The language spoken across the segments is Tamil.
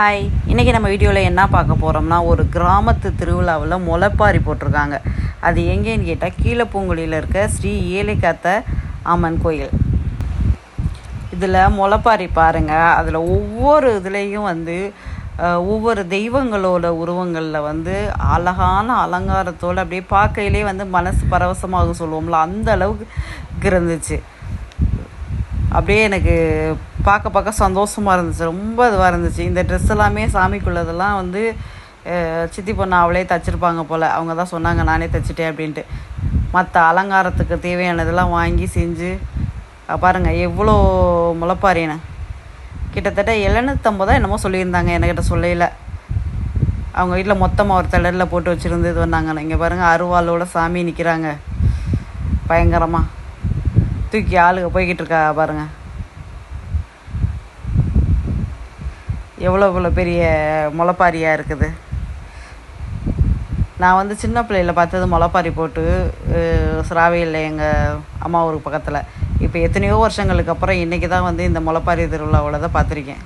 ஹாய் இன்றைக்கி நம்ம வீடியோவில் என்ன பார்க்க போகிறோம்னா ஒரு கிராமத்து திருவிழாவில் முளைப்பாரி போட்டிருக்காங்க. அது எங்கேன்னு கேட்டால் கீழப்பூங்குழியில் இருக்க ஸ்ரீ ஏழைக்காத்த அம்மன் கோயில். இதில் முளைப்பாரி பாருங்கள் அதில் ஒவ்வொரு இதுலேயும் வந்து ஒவ்வொரு தெய்வங்களோட உருவங்களில் வந்து அழகான அலங்காரத்தோடு அப்படியே பார்க்கையிலே வந்து மனசு பரவசமாக சொல்லுவோம்ல. அந்த அளவுக்கு இருந்துச்சு அப்படியே எனக்கு பார்க்க பார்க்க சந்தோஷமாக இருந்துச்சு. ரொம்ப இதுவாக இருந்துச்சு. இந்த ட்ரெஸ் எல்லாமே சாமிக்குள்ளதெல்லாம் வந்து சித்தி பொண்ணு அவளே தச்சிருப்பாங்க போல். அவங்க தான் சொன்னாங்க நானே தைச்சிட்டேன் அப்படின்ட்டு. மற்ற அலங்காரத்துக்கு தேவையானதெல்லாம் வாங்கி செஞ்சு பாருங்கள் எவ்வளோ முளைப்பாரின்னு கிட்டத்தட்ட எழுநூத்தம்பதோ என்னமோ சொல்லியிருந்தாங்க என்கிட்ட சொல்லையில் அவங்க வீட்டில் மொத்தமாக ஒரு தடலில் போட்டு வச்சுருந்து இது பண்ணாங்க இங்கே பாருங்கள் அருவாளோட சாமி நிற்கிறாங்க பயங்கரமாக தூக்கி ஆளுங்க போய்கிட்டு இருக்கா பாருங்கள் எவ்வளோ இவ்வளோ பெரிய முளைப்பாரியாக இருக்குது? நான் வந்து சின்ன பிள்ளையில பார்த்தது முளைப்பாரி போட்டு சிராவையில் எங்கள் அம்மா ஊருக்கு பக்கத்தில். இப்போ எத்தனையோ வருஷங்களுக்கு அப்புறம் இன்றைக்கி தான் வந்து இந்த முளைப்பாரி திருவிழாவில் தான் பார்த்துருக்கேன்.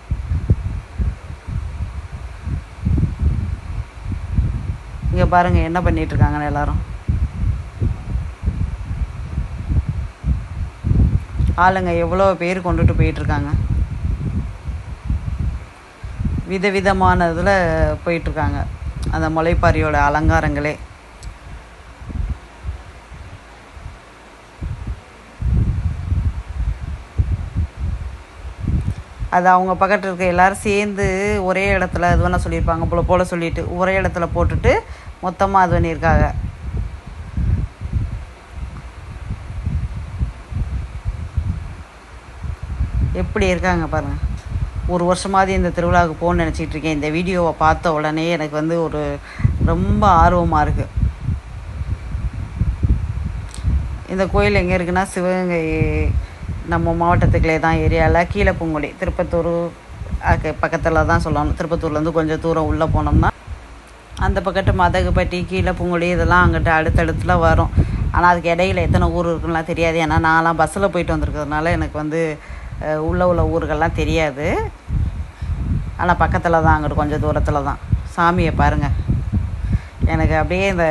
இங்கே பாருங்கள் என்ன பண்ணிட்டு இருக்காங்கன்னு எல்லாரும். ஆளுங்க எவ்வளோ பேர் கொண்டுட்டு போயிட்டுருக்காங்க. விதவிதமான இதில் போயிட்டுருக்காங்க. அந்த முளைப்பாரியோட அலங்காரங்களே. அது அவங்க பக்கத்தில் இருக்க எல்லோரும் சேர்ந்து ஒரே இடத்துல இது வேணால் சொல்லியிருப்பாங்க போல போல சொல்லிட்டு ஒரே இடத்துல போட்டுட்டு மொத்தமாக இது பண்ணியிருக்காங்க. எப்படி இருக்காங்க பாருங்கள் ஒரு வருஷமாவது இந்த திருவிழாவுக்கு போகணும்னு நினச்சிட்டு இருக்கேன். இந்த வீடியோவை பார்த்த உடனே எனக்கு வந்து ஒரு ரொம்ப ஆர்வமாக இருக்குது இந்த கோயில் எங்கே இருக்குன்னா சிவகங்கை நம்ம மாவட்டத்துக்குள்ளே தான் ஏரியாவில் கீழே கீழப்பூங்குடி திருப்பத்தூர் அக்கு பக்கத்தில் தான் சொல்லணும். திருப்பத்தூர்லேருந்து கொஞ்சம் தூரம் உள்ளே போனோம்னா அந்த பக்கத்து மதகுப்பட்டி கீழப்பூங்குடி இதெல்லாம் அங்கிட்ட அடுத்தடுத்துல வரும். ஆனால் அதுக்கு இடையில எத்தனை ஊர் இருக்குன்னுலாம் தெரியாது. ஏன்னா நான்லாம் பஸ்ஸில் போயிட்டு வந்திருக்கிறதுனால எனக்கு வந்து உள்ள உள்ள ஊர்கள்லாம் தெரியாது. ஆனால் பக்கத்தில் தான் அங்கிட்டு கொஞ்சம் தூரத்தில் தான். சாமியை பாருங்கள் எனக்கு அப்படியே இந்த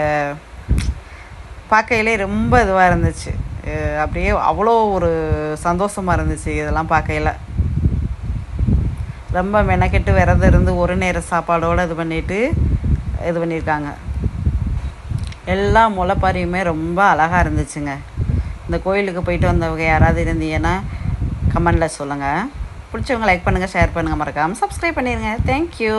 பார்க்கையிலே ரொம்ப இதுவாக இருந்துச்சு. அப்படியே அவ்வளோ ஒரு சந்தோஷமாக இருந்துச்சு இதெல்லாம் பார்க்கையில. ரொம்ப மெனக்கெட்டு விரதம் இருந்து ஒரு நேர சாப்பாடோடு இது பண்ணிவிட்டு இது பண்ணியிருக்காங்க. எல்லா முளைப்பாரியுமே ரொம்ப அழகாக இருந்துச்சுங்க. இந்த கோயிலுக்கு போயிட்டு வந்தவங்க யாராவது இருந்தீங்கன்னா கமெண்டில் சொல்லுங்கள் பிடிச்சவங்க லைக் பண்ணுங்கள் ஷேர் பண்ணுங்கள் மறக்காமல் சப்ஸ்கிரைப் பண்ணிடுங்க தேங்க்யூ